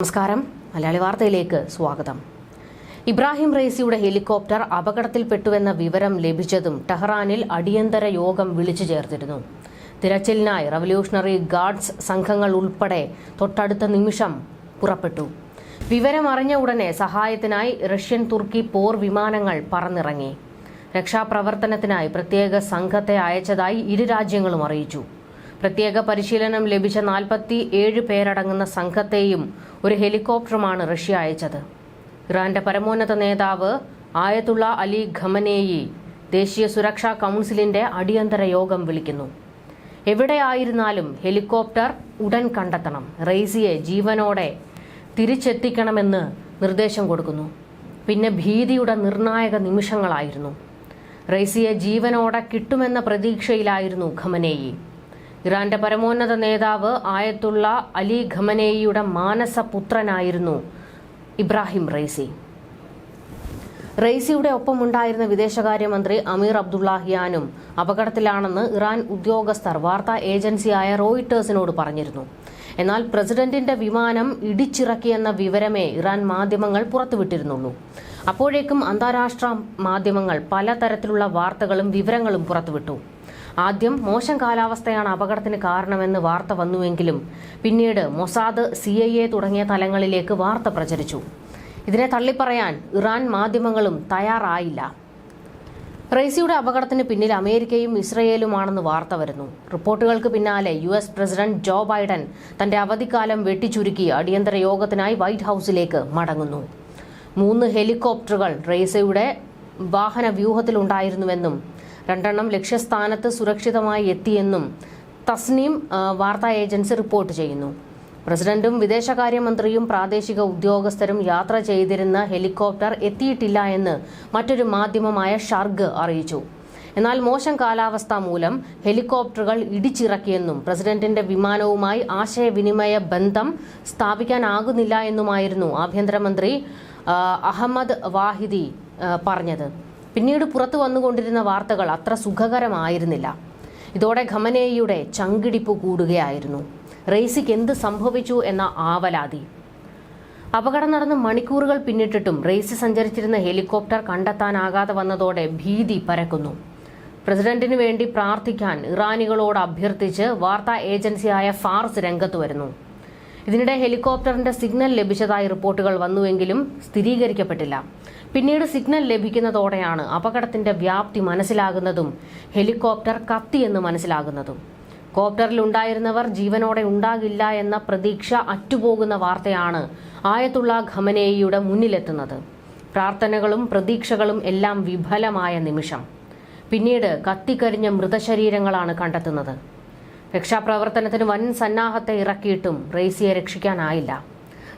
നമസ്കാരം. മലയാളി വാർത്തയിലേക്ക് സ്വാഗതം. ഇബ്രാഹിം റൈസിയുടെ ഹെലികോപ്റ്റർ അപകടത്തിൽപ്പെട്ടുവെന്ന വിവരം ലഭിച്ചതും ടെഹ്റാനിൽ അടിയന്തര യോഗം വിളിച്ചു ചേർത്തിരുന്നു. തിരച്ചിലിനായി റവല്യൂഷണറി ഗാർഡ്സ് സംഘങ്ങൾ ഉൾപ്പെടെ തൊട്ടടുത്ത നിമിഷം പുറപ്പെട്ടു. വിവരമറിഞ്ഞ ഉടനെ സഹായത്തിനായി റഷ്യൻ തുർക്കി പോർ വിമാനങ്ങൾ പറന്നിറങ്ങി. രക്ഷാപ്രവർത്തനത്തിനായി പ്രത്യേക സംഘത്തെ അയച്ചതായി ഇരു രാജ്യങ്ങളും അറിയിച്ചു. പ്രത്യേക പരിശീലനം ലഭിച്ച നാൽപ്പത്തി ഏഴ് പേരടങ്ങുന്ന സംഘത്തെയും ഒരു ഹെലികോപ്റ്ററുമാണ് റഷ്യ അയച്ചത്. ഇറാന്റെ പരമോന്നത നേതാവ് ആയത്തുള്ള അലി ഖമനേയി ദേശീയ സുരക്ഷാ കൗൺസിലിന്റെ അടിയന്തര യോഗം വിളിക്കുന്നു. എവിടെയായിരുന്നാലും ഹെലികോപ്റ്റർ ഉടൻ കണ്ടെത്തണം. റെയ്സിയെ ജീവനോടെ തിരിച്ചെത്തിക്കണമെന്ന് നിർദ്ദേശം കൊടുക്കുന്നു. പിന്നെ ഭീതിയുടെ നിർണായക നിമിഷങ്ങളായിരുന്നു. റെയ്സിയെ ജീവനോടെ കിട്ടുമെന്ന പ്രതീക്ഷയിലായിരുന്നു ഖമനേയി. ഇറാന്റെ പരമോന്നത നേതാവ് ആയത്തുള്ള അലി ഖമനേയിയുടെ മാനസപുത്രനായിരുന്നു ഇബ്രാഹിം റൈസി. റെയ്സിയുടെ ഒപ്പമുണ്ടായിരുന്ന വിദേശകാര്യമന്ത്രി അമീർ അബ്ദുള്ളാഹിയാനും അപകടത്തിലാണെന്ന് ഇറാൻ ഉദ്യോഗസ്ഥർ വാർത്താ ഏജൻസിയായ റോയിട്ടേഴ്സിനോട് പറഞ്ഞിരുന്നു. എന്നാൽ പ്രസിഡന്റിന്റെ വിമാനം ഇടിച്ചിറക്കിയെന്ന വിവരമേ ഇറാൻ മാധ്യമങ്ങൾ പുറത്തുവിട്ടിരുന്നുള്ളൂ. അപ്പോഴേക്കും അന്താരാഷ്ട്ര മാധ്യമങ്ങൾ പലതരത്തിലുള്ള വാർത്തകളും വിവരങ്ങളും പുറത്തുവിട്ടു. ആദ്യം മോശം കാലാവസ്ഥയാണ് അപകടത്തിന് കാരണമെന്ന് വാർത്ത വന്നുവെങ്കിലും പിന്നീട് മൊസാദ് സി തുടങ്ങിയ തലങ്ങളിലേക്ക് വാർത്ത പ്രചരിച്ചു. ഇതിനെ തള്ളിപ്പറയാൻ ഇറാൻ മാധ്യമങ്ങളും തയ്യാറായില്ല. റെയ്സിയുടെ അപകടത്തിന് പിന്നിൽ അമേരിക്കയും ഇസ്രയേലുമാണെന്ന് വാർത്ത വരുന്നു. റിപ്പോർട്ടുകൾക്ക് പിന്നാലെ U S president Joe Biden തന്റെ അവധിക്കാലം വെട്ടിച്ചുരുക്കി അടിയന്തര യോഗത്തിനായി വൈറ്റ് ഹൌസിലേക്ക് മടങ്ങുന്നു. മൂന്ന് ഹെലികോപ്റ്ററുകൾ റെയ്സയുടെ വാഹന വ്യൂഹത്തിലുണ്ടായിരുന്നുവെന്നും രണ്ടെണ്ണം ലക്ഷ്യസ്ഥാനത്ത് സുരക്ഷിതമായി എത്തിയെന്നും തസ്നീം വാർത്താ ഏജൻസി റിപ്പോർട്ട് ചെയ്യുന്നു. പ്രസിഡന്റും വിദേശകാര്യമന്ത്രിയും പ്രാദേശിക ഉദ്യോഗസ്ഥരും യാത്ര ചെയ്തിരുന്ന ഹെലികോപ്റ്റർ എത്തിയിട്ടില്ല എന്ന് മറ്റൊരു മാധ്യമമായ ഷർഗ് അറിയിച്ചു. എന്നാൽ മോശം കാലാവസ്ഥ മൂലം ഹെലികോപ്റ്ററുകൾ ഇടിച്ചിറക്കിയെന്നും പ്രസിഡന്റിന്റെ വിമാനവുമായി ആശയവിനിമയ ബന്ധം സ്ഥാപിക്കാനാകുന്നില്ല എന്നുമായിരുന്നു ആഭ്യന്തരമന്ത്രി അഹമ്മദ് വാഹിദി പറഞ്ഞത്. പിന്നീട് പുറത്തു വന്നുകൊണ്ടിരുന്ന വാർത്തകൾ അത്ര സുഖകരമായിരുന്നില്ല. ഇതോടെ ഖമനേയിയുടെ ചങ്കിടിപ്പ് കൂടുകയായിരുന്നു. റെയ്സിക്ക് എന്ത് സംഭവിച്ചു എന്ന ആവലാതി. അപകടം നടന്ന് മണിക്കൂറുകൾ പിന്നിട്ടിട്ടും റെയ്സി സഞ്ചരിച്ചിരുന്ന ഹെലികോപ്റ്റർ കണ്ടെത്താനാകാതെ വന്നതോടെ ഭീതി പരക്കുന്നു. പ്രസിഡന്റിനു വേണ്ടി പ്രാർത്ഥിക്കാൻ ഇറാനികളോട് അഭ്യർത്ഥിച്ച് വാർത്താ ഏജൻസിയായ ഫാർസ് രംഗത്ത് വരുന്നു. ഇതിനിടെ ഹെലികോപ്റ്ററിന്റെ സിഗ്നൽ ലഭിച്ചതായി റിപ്പോർട്ടുകൾ വന്നുവെങ്കിലും സ്ഥിരീകരിക്കപ്പെട്ടില്ല. പിന്നീട് സിഗ്നൽ ലഭിക്കുന്നതോടെയാണ് അപകടത്തിന്റെ വ്യാപ്തി മനസ്സിലാകുന്നതും ഹെലികോപ്റ്റർ കത്തിയെന്ന് മനസ്സിലാകുന്നതും. കോപ്റ്ററിൽ ഉണ്ടായിരുന്നവർ ജീവനോടെ ഉണ്ടാകില്ല എന്ന പ്രതീക്ഷ അറ്റുപോകുന്ന വാർത്തയാണ് ആയത്തുള്ള ഖമനേയിയുടെ മുന്നിലെത്തുന്നത്. പ്രാർത്ഥനകളും പ്രതീക്ഷകളും എല്ലാം വിഫലമായ നിമിഷം. പിന്നീട് കത്തിക്കരിഞ്ഞ മൃതശരീരങ്ങളാണ് കണ്ടെത്തുന്നത്. രക്ഷാപ്രവർത്തനത്തിന് വൻ സന്നാഹത്തെ ഇറക്കിയിട്ടും റെയ്സിയെ രക്ഷിക്കാനായില്ല.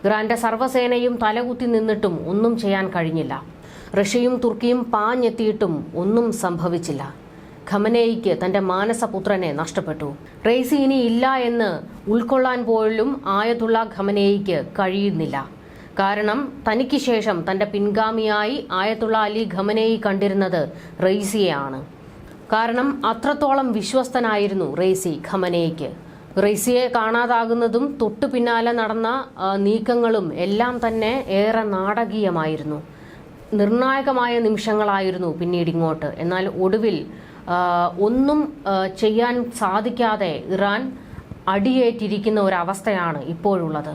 ഇറാന്റെ സർവസേനയും തലകുത്തി നിന്നിട്ടും ഒന്നും ചെയ്യാൻ കഴിഞ്ഞില്ല. റഷ്യയും തുർക്കിയും പാഞ്ഞെത്തിയിട്ടും ഒന്നും സംഭവിച്ചില്ല. ഖമനേയിക്ക് തന്റെ മാനസപുത്രനെ നഷ്ടപ്പെട്ടു. റെയ്സി ഇനി ഇല്ല എന്ന് ഉൾക്കൊള്ളാൻ പോലും ആയതുള്ള ഖമനേയിക്ക് കഴിയുന്നില്ല. കാരണം തനിക്ക് ശേഷം തന്റെ പിൻഗാമിയായി ആയത്തുള്ള അലി ഖമനേയി കണ്ടിരുന്നത് റെയ്സിയെയാണ് കാരണം അത്രത്തോളം വിശ്വസ്തനായിരുന്നു റെയ്സി ഖമനയ്ക്ക്. റെയ്സിയെ കാണാതാകുന്നതും തൊട്ടു പിന്നാലെ നടന്ന നീക്കങ്ങളും എല്ലാം തന്നെ ഏറെ നാടകീയമായിരുന്നു. നിർണായകമായ നിമിഷങ്ങളായിരുന്നു പിന്നീട് ഇങ്ങോട്ട്. എന്നാൽ ഒടുവിൽ ഒന്നും ചെയ്യാൻ സാധിക്കാതെ ഇറാൻ അടിയേറ്റിരിക്കുന്ന ഒരവസ്ഥയാണ് ഇപ്പോഴുള്ളത്.